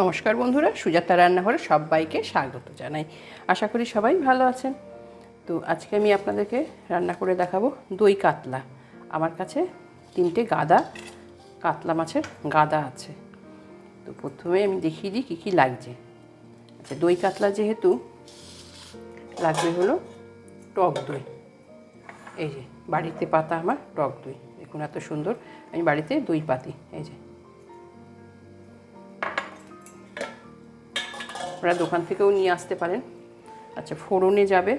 নমস্কার বন্ধুরা, সুজাতা রান্নাঘরে সবাইকে স্বাগত জানাই। আশা করি সবাই ভালো আছেন। তো আজকে আমি আপনাদেরকে রান্না করে দেখাবো দই কাতলা। আমার কাছে তিনটে গাদা, কাতলা মাছের গাদা আছে। তো প্রথমে আমি দেখিয়ে দিই কী কী লাগছে। আচ্ছা দই কাতলা যেহেতু লাগবে হলো টক দই। এই যে, বাড়িতে পাতা আমার টক দই। দেখুন এত সুন্দর, আমি বাড়িতে দই পাতি, এই যে। আপনারা দোকান থেকেও নিয়ে আসতে পারেন। আচ্ছা ফোড়নে যাবে।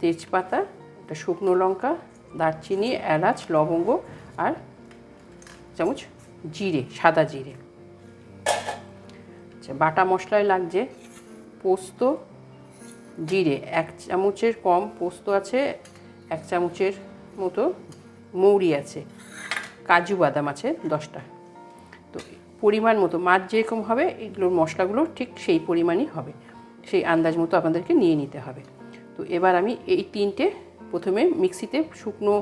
তেজপাতা, একটা শুকনো লঙ্কা, দারচিনি, এলাচ, লবঙ্গ আর চামচ জিরে, সাদা জিরে। আচ্ছা বাটা মশলায় লাগছে পোস্ত, জিরে। এক চামচের কম পোস্ত আছে, এক চামচের মতো মৌরি আছে। কাজু বাদাম আছে দশটা। তো পরিমাণ মতো, মাছ যেরকম হবে, এগুলোর মশলাগুলো ঠিক সেই পরিমাণই হবে। সেই আন্দাজ মতো আপনাদেরকে নিয়ে নিতে হবে। তো এবার আমি এই তিনটে প্রথমে মিক্সিতে শুকনো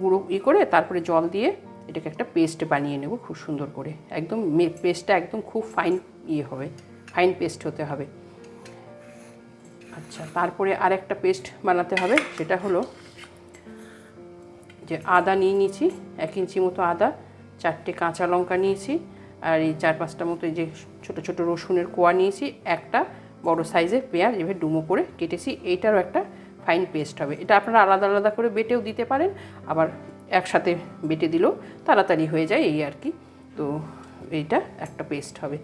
গুঁড়ো ই করে তারপরে জল দিয়ে এটাকে একটা পেস্ট বানিয়ে নেব খুব সুন্দর করে। একদম পেস্টটা একদম খুব ফাইন ইয়ে হবে, ফাইন পেস্ট হতে হবে। আচ্ছা তারপরে আর একটা পেস্ট বানাতে হবে, সেটা হলো যে আদা নিয়ে নিয়েছি, এক ইঞ্চি মতো আদা, চারটে কাঁচা লঙ্কা নিয়েছি আর এই চার পাঁচটা মতো এই যে ছোটো ছোটো রসুনের কোয়া নিয়েছি, একটা বড় সাইজের পেঁয়াজ, এভাবে ডুমো করে কেটেছি এইটারও একটা ফাইন পেস্ট হবে। এটা আপনারা আলাদা আলাদা করে বেটেও দিতে পারেন, আবার একসাথে বেটে দিলেও তাড়াতাড়ি হয়ে যায় এই আর কি। তো এইটা একটা পেস্ট হবে।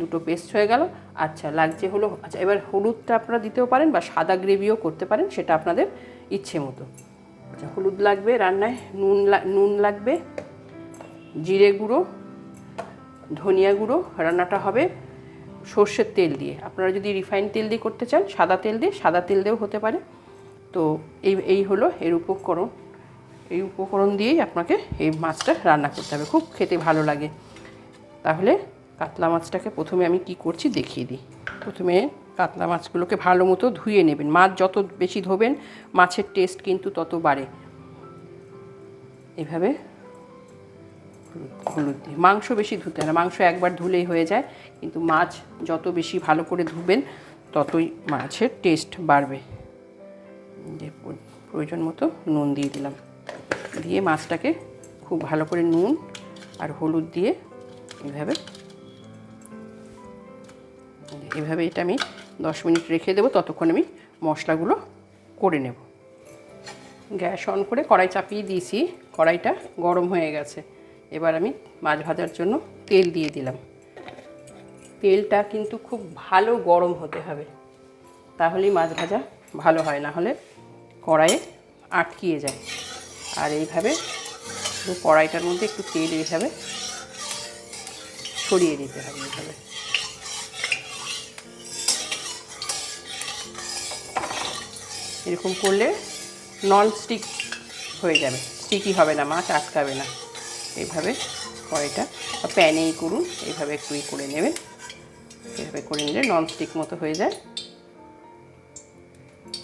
দুটো পেস্ট হয়ে গেল। আচ্ছা লাগছে হলো আচ্ছা এবার হলুদটা আপনারা দিতেও পারেন বা সাদা গ্রেভিও করতে পারেন, সেটা আপনাদের ইচ্ছে মতো। আচ্ছা হলুদ লাগবে রান্নায়, নুন নুন লাগবে, জিরে গুঁড়ো ধনিয়া গুঁড়ো রান্নাটা হবে সর্ষের তেল দিয়ে। আপনারা যদি রিফাইন তেল দিয়ে করতে চান, সাদা তেল দিয়ে, সাদা তেল দিয়েও হতে পারে। তো এই এই হলো এর উপকরণ। এই উপকরণ দিয়েই আপনাকে এই মাছটা রান্না করতে হবে। খুব খেতে ভালো লাগে। তাহলে কাতলা মাছটাকে প্রথমে আমি কি করছি দেখিয়ে দিই। প্রথমে কাতলা মাছগুলোকে ভালো মতো ধুয়ে নেবেন। মাছ যত বেশি ধোবেন, মাছের টেস্ট কিন্তু তত বাড়ে। এভাবে হলুদ দিয়ে। মাংস বেশি ধুতে না। মাংস একবার ধুলেই হয়ে যায়, কিন্তু মাছ যত বেশি ভালো করে ধুবেন, ততই মাছের টেস্ট বাড়বে। যে প্রয়োজন মতো নুন দিয়ে দিলাম। দিয়ে মাছটাকে খুব ভালো করে নুন আর হলুদ দিয়ে এভাবে এভাবে এটা আমি দশ মিনিট রেখে দেবো। ততক্ষণ আমি মশলাগুলো করে নেব। গ্যাস অন করে কড়াই চাপিয়ে দিয়েছি। কড়াইটা গরম হয়ে গেছে। এবার আমি মাছ ভাজার জন্য তেল দিয়ে দিলাম। তেলটা কিন্তু খুব ভালো গরম হতে হবে। তাহলেই মাছ ভাজা ভালো হয়, না হলে কড়াইয়ে আটকিয়ে যায়। আর এইভাবে কড়াইটার মধ্যে একটু তেল এইভাবে ছড়িয়ে দিতে হবে এইভাবে। এরকম করলে নন স্টিক হয়ে যাবে। স্টিকি হবে না, মাছ আটকাবে না। এইভাবে কড়াইটা বা প্যানেই করুন, এইভাবে একটু করে নেবেন। এইভাবে করে নিলে নন স্টিক মতো হয়ে যায়।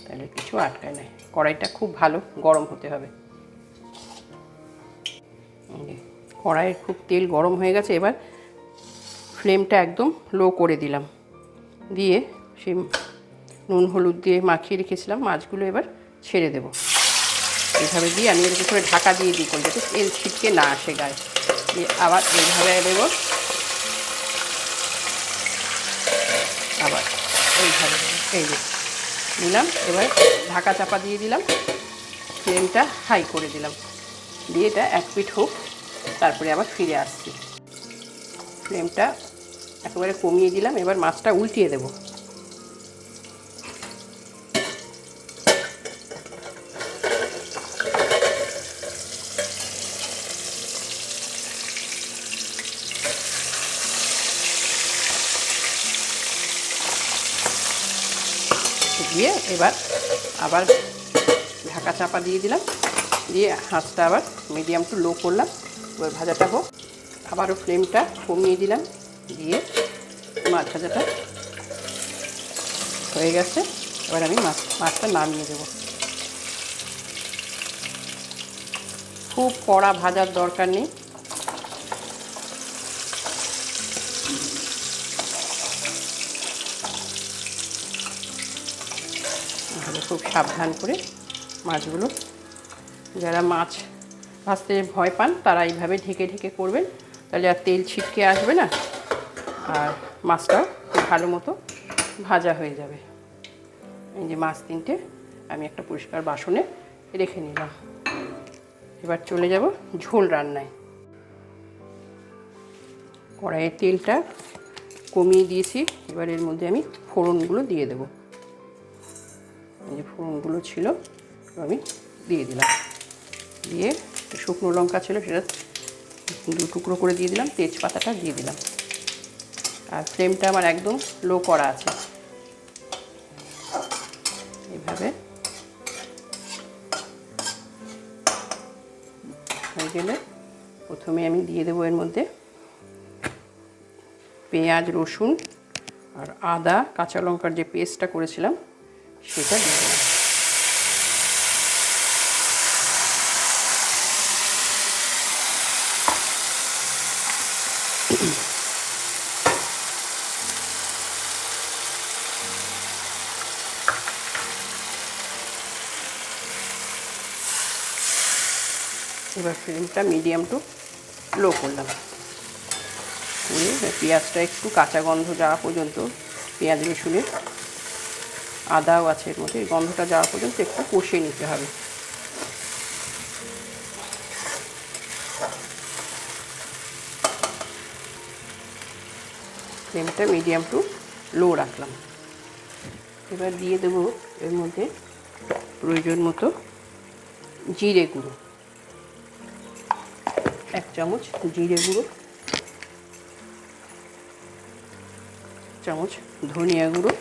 তাহলে কিছু আটকায় নাই। কড়াইটা খুব ভালো, গরম হতে হবে। কড়াইয়ের খুব তেল গরম হয়ে গেছে, এবার ফ্লেমটা একদম লো করে দিলাম। দিয়ে সেই নুন, হলুদ দিয়ে মাখিয়ে রেখেছিলাম, মাছগুলো এবার ছেড়ে দেব। এইভাবে দিয়ে আমি এরকম করে ঢাকা দিয়ে দিই করে যাতে তেল ছিটকে না আসে গায়ে। দিয়ে আবার এইভাবে দেব। আবার এইভাবে এই যে দিলাম এবার ঢাকা চাপা দিয়ে দিলাম। ফ্লেমটা হাই করে দিলাম। দিয়ে এটা এক পিঠ হোক, তারপরে আবার ফিরে আসছি। ফ্লেমটা একেবারে কমিয়ে দিলাম, এবার মাছটা উল্টিয়ে দেবো দিয়ে এবার আবার ঢাকা চাপা দিয়ে দিলাম। দিয়ে হাঁসটা আবার মিডিয়াম টু লো করলাম। এবার ভাজাটা হোক। আবারও ফ্লেমটা কমিয়ে দিলাম। দিয়ে মাছ ভাজাটা হয়ে গেছে। এবার আমি মাছ, মাছটা নামিয়ে দেবো। খুব কড়া ভাজার দরকার নেই। এইভাবে খুব সাবধান করে মাছগুলো। যারা মাছ ভাজতে ভয় পান, তারা এইভাবে ঢেকে ঢেকে করবেন। তাহলে আর তেল ছিটকে আসবে না। আর মাছটাও ভালো মতো ভাজা হয়ে যাবে। এই যে মাছ তিনটে, আমি একটা পরিষ্কার বাসনে রেখে নিলাম। এবার চলে যাব ঝোল রান্নায়। কড়াইয়ের তেলটা কমিয়ে দিয়েছি। এবার এর মধ্যে আমি ফোড়নগুলো দিয়ে দেব। এই যে ফোড়নগুলো ছিল, আমি দিয়ে দিলাম। দিয়ে শুকনো লঙ্কা ছিল সেটা দু টুকরো করে দিয়ে দিলাম, তেজপাতাটা দিয়ে দিলাম। আর ফ্লেমটা আমার একদম লো করা আছে। এইভাবে হয়ে গেলে প্রথমে আমি দিয়ে দেবো এর মধ্যে পেঁয়াজ, রসুন আর আদা, কাঁচা লঙ্কার যে পেস্টটা করেছিলাম সেটা দিলাম এবার ফ্লেমটা মিডিয়াম টু লো করলাম। করে পেঁয়াজটা একটু কাঁচা গন্ধ যাওয়া পর্যন্ত, পেঁয়াজ রসুনের আদাও আছে এর মধ্যে, এই গন্ধটা যাওয়া পর্যন্ত একটু কষিয়ে নিতে হবে। ফ্লেমটা মিডিয়াম টু লো রাখলাম। এবার দিয়ে দেবো এর মধ্যে প্রয়োজন মতো জিরে গুঁড়ো। এক চামচ জিরে গুঁড়ো। চামচ ধনিয়া গুঁড়ো।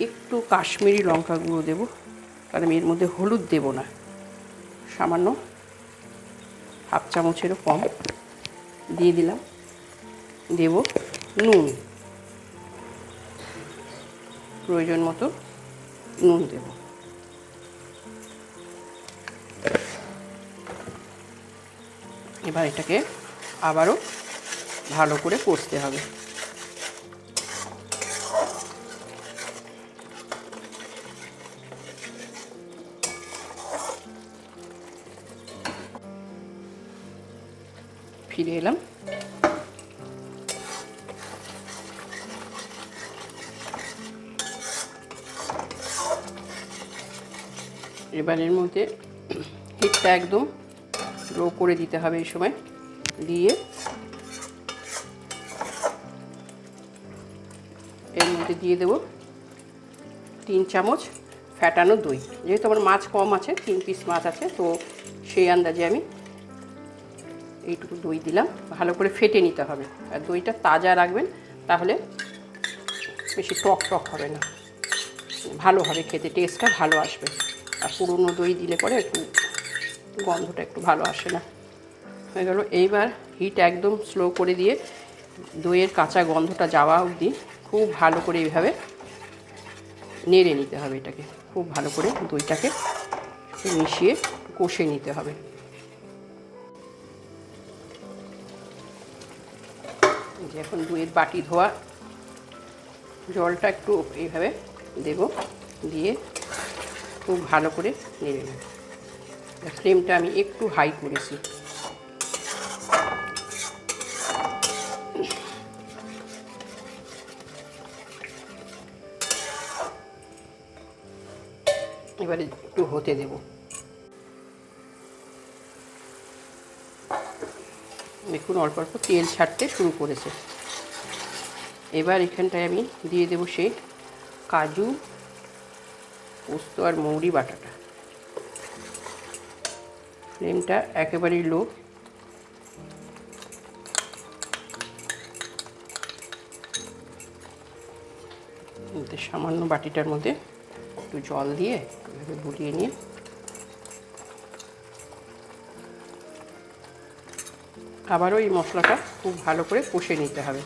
একটু কাশ্মীরি লঙ্কা গুঁড়ো দেবো, কারণ আমি এর মধ্যে হলুদ দেব না। সামান্য হাফ চামচেরও কম দিয়ে দিলাম। দেব নুন। প্রয়োজন মতো নুন দেব। এবার এটাকে আবারও ভালো করে কষতে হবে। ফিরে এলাম। এবার এর মধ্যে হিটটা একদম লো করে দিতে হবে এই সময়। দিয়ে এর মধ্যে দিয়ে দেব তিন চামচ ফ্যাটানো দই। যেহেতু আমার মাছ কম আছে, তিন পিস মাছ আছে, তো সেই আন্দাজে আমি এইটুকু দই দিলাম। ভালো করে ফেটে নিতে হবে। আর দইটা তাজা রাখবেন, তাহলে বেশি টক টক হবে না। ভালো হবে খেতে, টেস্টটা ভালো আসবে। আর পুরনো দই দিলে পরে একটু গন্ধটা একটু ভালো আসে না। হয়ে গেল। এইবার হিট একদম স্লো করে দিয়ে দইয়ের কাঁচা গন্ধটা যাওয়া অবধি খুব ভালো করে এইভাবে নেড়ে নিতে হবে এটাকে। খুব ভালো করে দইটাকে মিশিয়ে কষে নিতে হবে। এখন দইয়ের বাটি ধোয়া। জলটা একটু এইভাবে দেব, দিয়ে খুব ভালো করে নেড়ে নেব। ফ্লেমটা আমি একটু হাই করেছি। এবারে একটু হতে দেব। দেখুন অল্প অল্প তেল ছাড়তে শুরু করেছে। এবার এখানটায় আমি দিয়ে দেবো সেই কাজু, পোস্ত আর মৌরি বাটাটা। ফ্লেমটা একেবারেই লো। সামান্য বাটিটার মধ্যে একটু জল দিয়ে বুলিয়ে নিয়ে আবারও এই মশলাটা খুব ভালো করে কষে নিতে হবে।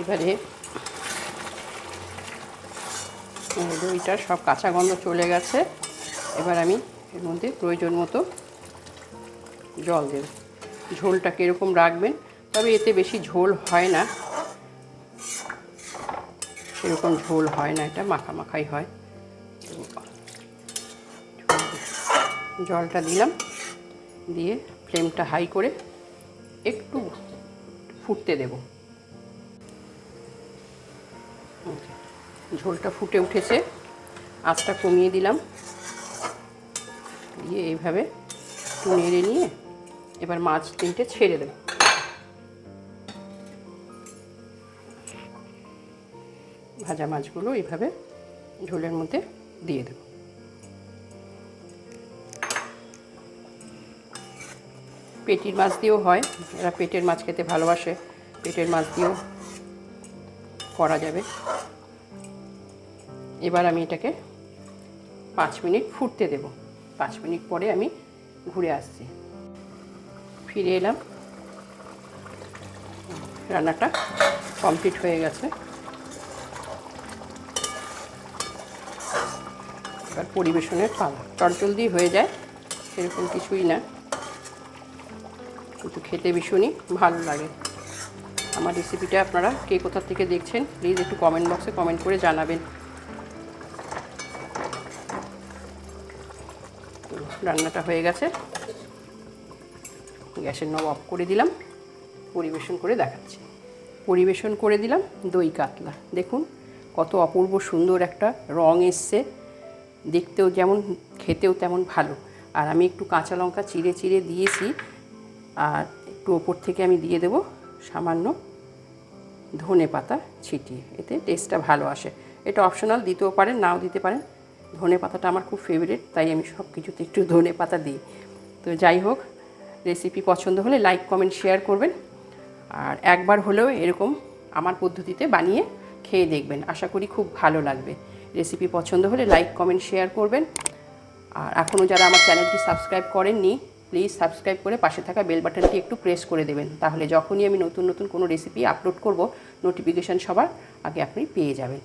এবারে দইটার সব কাঁচা গন্ধ চলে গেছে। এবার আমি এর মধ্যে প্রয়োজন মতো জল দেবেন ঝোলটা কীরকম রাখবেন, তবে এতে বেশি ঝোল হয় না। সেরকম ঝোল হয় না, এটা মাখা মাখাই হয়। জলটা দিলাম, দিয়ে ফ্লেমটা হাই করে একটু ফুটতে দেব। ঝোলটা ফুটে উঠেছে, আঁচটা কমিয়ে দিলাম। দিয়ে এইভাবে একটু নেড়ে নিয়ে এবার মাছ তিনটে ছেড়ে দেব। ভাজা মাছগুলো এইভাবে ঝোলের মধ্যে দিয়ে দেব। পেটির মাছ দিয়েও হয়, এরা পেটের মাছ খেতে ভালোবাসে, পেটের মাছ দিয়েও করা যাবে। এবার আমি এটাকে পাঁচ মিনিট ফুটতে দেব। পাঁচ মিনিট পরে আমি ঘুরে আসছি। ফিরে এলাম। রান্নাটা কমপ্লিট হয়ে গেছে। এবার পরিবেশনের পালা। চটজলদি হয়ে যায়, সেরকম কিছুই না। কিন্তু খেতে ভীষণই ভালো লাগে। আমার রেসিপিটা আপনারা কে কোথা থেকে দেখছেন প্লিজ একটু কমেন্ট বক্সে কমেন্ট করে জানাবেন। রান্নাটা হয়ে গেছে। গ্যাসের নব অফ করে দিলাম। পরিবেশন করে দেখাচ্ছি। পরিবেশন করে দিলাম দই কাতলা। দেখুন, কত অপূর্ব সুন্দর একটা রং এসছে। দেখতেও যেমন, খেতেও তেমন ভালো। আর আমি একটু কাঁচা লঙ্কা চিড়ে চিড়ে দিয়েছি, আর একটু ওপর থেকে আমি দিয়ে দেব সামান্য ধনে পাতা ছিটিয়ে। এতে টেস্টটা ভালো আসে। এটা অপশনাল দিতেও পারেন, নাও দিতে পারেন। ধনে পাতাটা আমার খুব ফেভারিট তাই আমি সব কিছুতে একটু ধনে পাতা দিই। তো যাই হোক রেসিপি পছন্দ হলে লাইক কমেন্ট শেয়ার করবেন। আর একবার হলেও এরকম আমার পদ্ধতিতে বানিয়ে খেয়ে দেখবেন। আশা করি খুব ভালো লাগবে। রেসিপি পছন্দ হলে লাইক, কমেন্ট, শেয়ার করবেন। আর এখনও যারা আমার চ্যানেলটি সাবস্ক্রাইব করেননি, প্লিজ সাবস্ক্রাইব করে পাশে থাকা বেল বাটনটি একটু প্রেস করে দেবেন। তাহলে যখনই আমি নতুন নতুন কোনো রেসিপি আপলোড করব, নোটিফিকেশান সবার আগে আপনি পেয়ে যাবেন।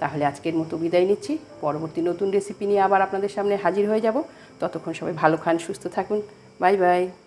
তাহলে আজকের মতো বিদায় নিচ্ছি। পরবর্তী নতুন রেসিপি নিয়ে আবার আপনাদের সামনে হাজির হয়ে যাব। ততক্ষণ সবাই ভালো খান, সুস্থ থাকুন। Bye bye.